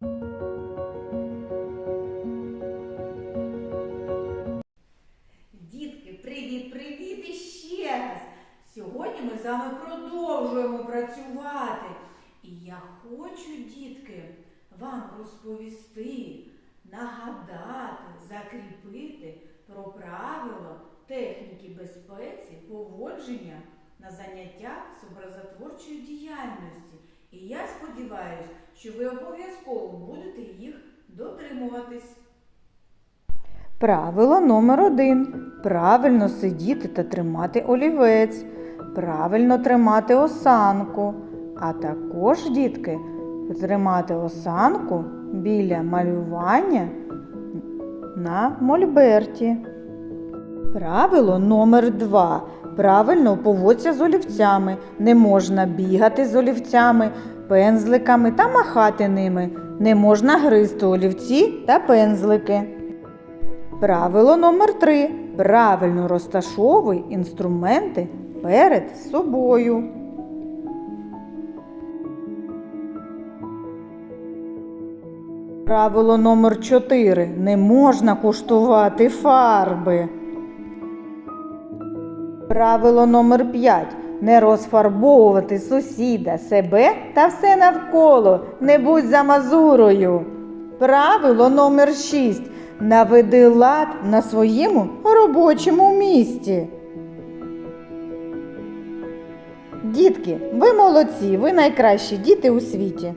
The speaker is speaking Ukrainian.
Дітки, привіт, привіт іще раз! Сьогодні ми з вами продовжуємо працювати. І я хочу, дітки, вам розповісти, нагадати, закріпити про правила техніки безпеці поводження на заняттях з образотворчої діяльності. І я сподіваюся, що ви обов'язково будете їх дотримуватись. Правило номер один. Правильно сидіти та тримати олівець. Правильно тримати осанку. А також, дітки, тримати осанку біля малювання на мольберті. Правило номер два. Правильно поводься з олівцями. Не можна бігати з олівцями, пензликами та махати ними. Не можна гризти олівці та пензлики. Правило номер три. Правильно розташовуй інструменти перед собою. Правило номер чотири. Не можна куштувати фарби. Правило номер 5. Не розфарбовувати сусіда, себе та все навколо. Не будь замазурою. Правило номер 6. Наведи лад на своєму робочому місці. Дітки, ви молодці, ви найкращі діти у світі.